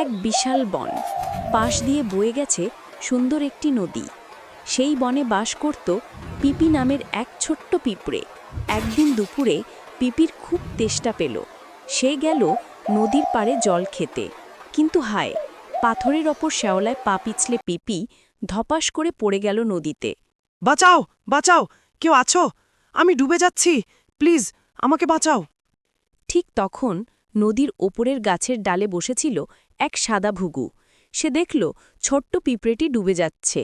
এক বিশাল বন। পাশ দিয়ে বয়ে গেছে সুন্দর একটি নদী। সেই বনে বাস করত পিপি নামের এক ছোট্ট পিঁপড়ে। একদিন দুপুরে পিপির খুব তেষ্টা পেল। সে গেল নদীর পাড়ে জল খেতে। কিন্তু হায় পাথরের ওপর শ্যাওলায় পা পিছলে পিপি ধপাস করে পড়ে গেল নদীতে। বাঁচাও বাঁচাও কেউ আছো? আমি ডুবে যাচ্ছি। প্লিজ আমাকে বাঁচাও। ঠিক তখন নদীর ওপরের গাছের ডালে বসেছিল এক সাদা ভুগু সে দেখল ছোট্ট পিঁপড়েটি ডুবে যাচ্ছে।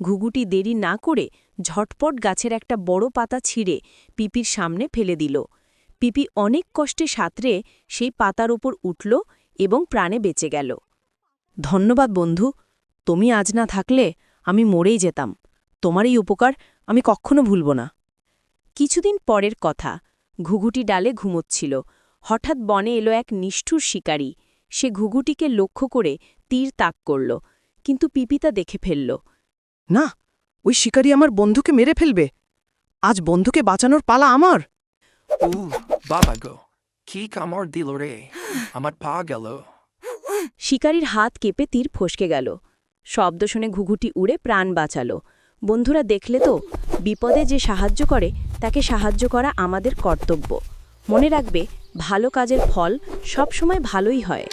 ঘুঘুটি দেরি না করে ঝটপট গাছের একটা বড় পাতা ছিঁড়ে পিপির সামনে ফেলে দিল। পিপি অনেক কষ্টে সাঁতরে সেই পাতার ওপর উঠল এবং প্রাণে বেঁচে গেল। ধন্যবাদ বন্ধু, তুমি আজ না থাকলে আমি মরেই যেতাম। তোমার এই উপকার আমি কখনো ভুলব না। কিছুদিন পরের কথা, ঘুঘুটি ডালে ঘুমোচ্ছিল। হঠাৎ বনে এলো এক নিষ্ঠুর শিকারী। সে ঘুঘুটিকে লক্ষ্য করে তীর তাক করল কিন্তু পিপিতা দেখে ফেলল। না ওই শিকারী আমার বন্ধুকে মেরে ফেলবে। আজ বন্ধুকে বাঁচানোর পালা আমার! উ বাবা গো কি কামড় দিল রে? আমার পা গেল। শিকারীর হাত কেঁপে তীর ফসকে গেল। শব্দ শুনে ঘুঘুটি উড়ে প্রাণ বাঁচালো। বন্ধুরা দেখলে তো বিপদে যে সাহায্য করে তাকে সাহায্য করা আমাদের কর্তব্য। মনে রাখবে ভালো কাজের ফল সবসময় ভালোই হয়।